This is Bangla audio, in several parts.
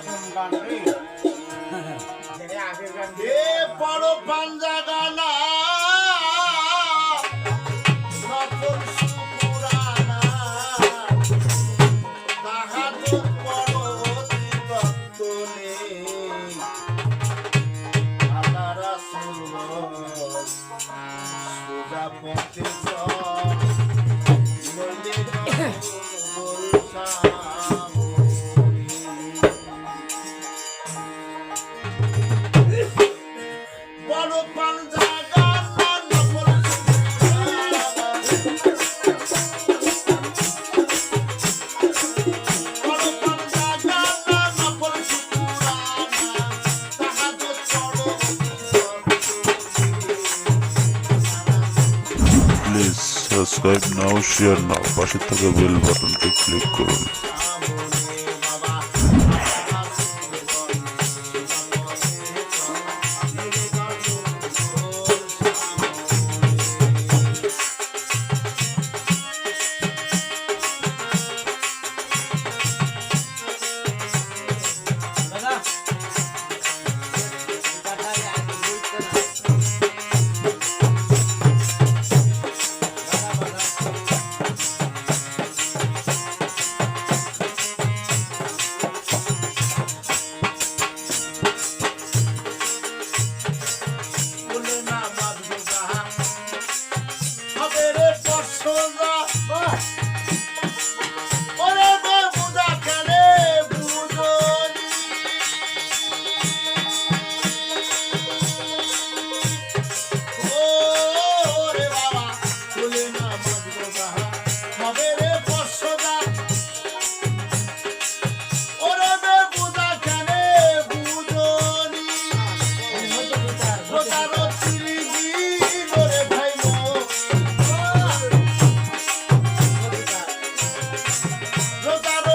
নতুন গান রে আগের গান বড় পাঞ্জা গানা Sugar pop this up. Subscribe now share নাও পাশে থাকা বেল বাটনটি ক্লিক করুন। রোজা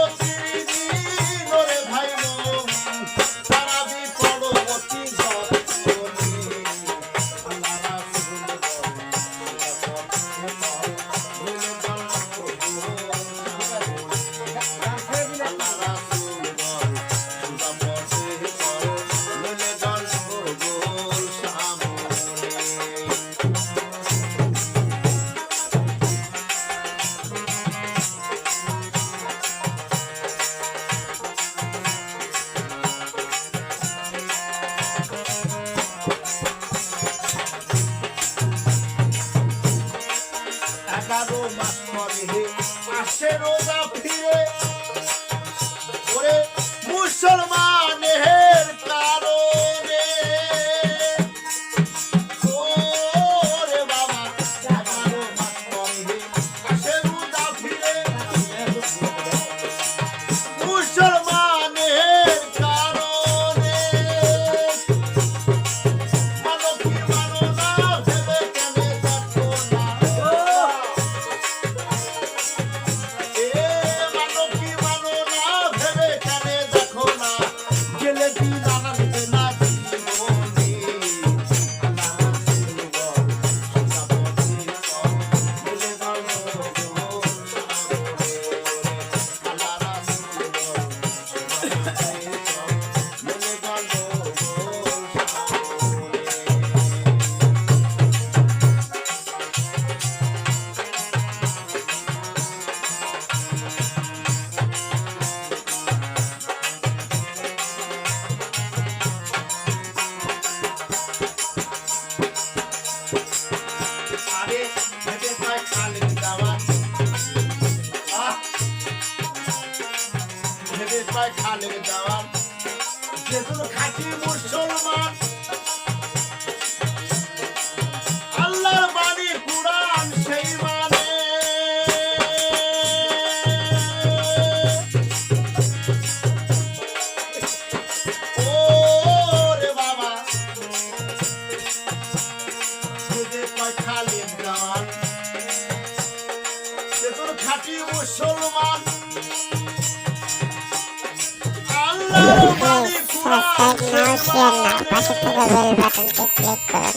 here. I said, oh, I'm here. খালের দাওয়ার সাবস্ক্রাইব নাও শেয়ার নাও পাশে থাকা বেল বাটনটি ক্লিক করুন।